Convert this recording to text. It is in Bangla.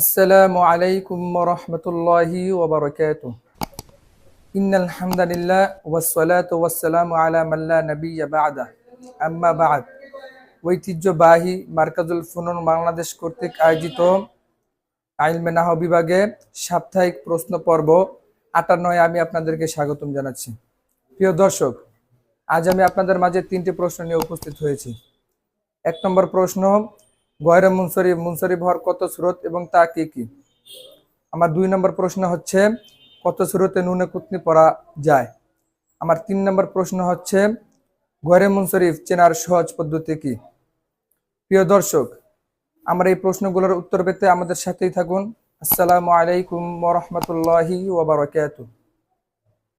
আসসালামু আলাইকুম রহমতুল্লাহি ওবরকাত ইন আলহামদুলিল্লাহ ওয়াসসালাতু ওয়াসসালামু আলা মাল্লা নবী বাদা। আম্মা বাদ। ঐতিহ্যবাহী মার্কাজুল ফুনন বাংলাদেশ কর্তৃক আয়োজিত আইলমে নাহ বিভাগে সাপ্তাহিক প্রশ্ন পর্ব আটান্নয় আমি আপনাদেরকে স্বাগতম জানাচ্ছি। প্রিয় দর্শক, আজ আমি আপনাদের মাঝে তিনটি প্রশ্ন নিয়ে উপস্থিত হয়েছি। এক নম্বর প্রশ্ন গয়রে মুনসরিফ মুনসরিফ হওয়ার কত স্রোত এবং তা কি কি? আমার দুই নম্বর প্রশ্ন হচ্ছে, কত স্রোতে নুনে কুতনি পড়া যায়? আমার তিন নম্বর প্রশ্ন হচ্ছে, গয়রে মুনসরিফ চেনার সহজ পদ্ধতি কি? প্রিয় দর্শক, আমরা এই প্রশ্নগুলোর উত্তর পেতে আমাদের সাথেই থাকুন। আসসালামু আলাইকুম ওরহমতুল্লাহি ওবরাকাতুহ